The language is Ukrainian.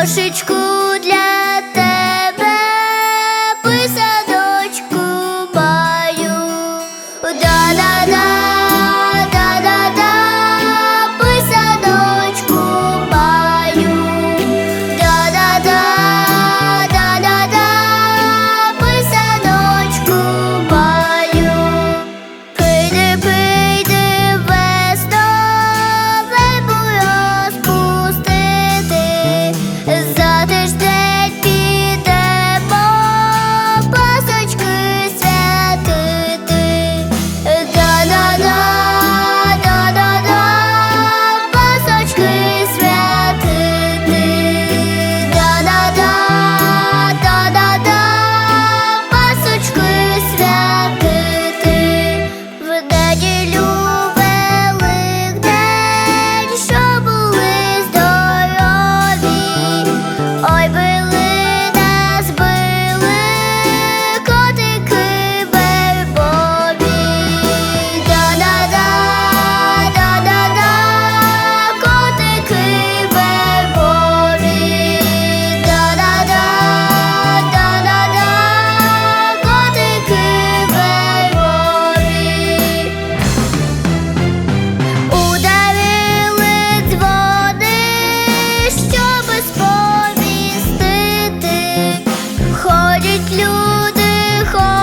Posso te Кажуть люди.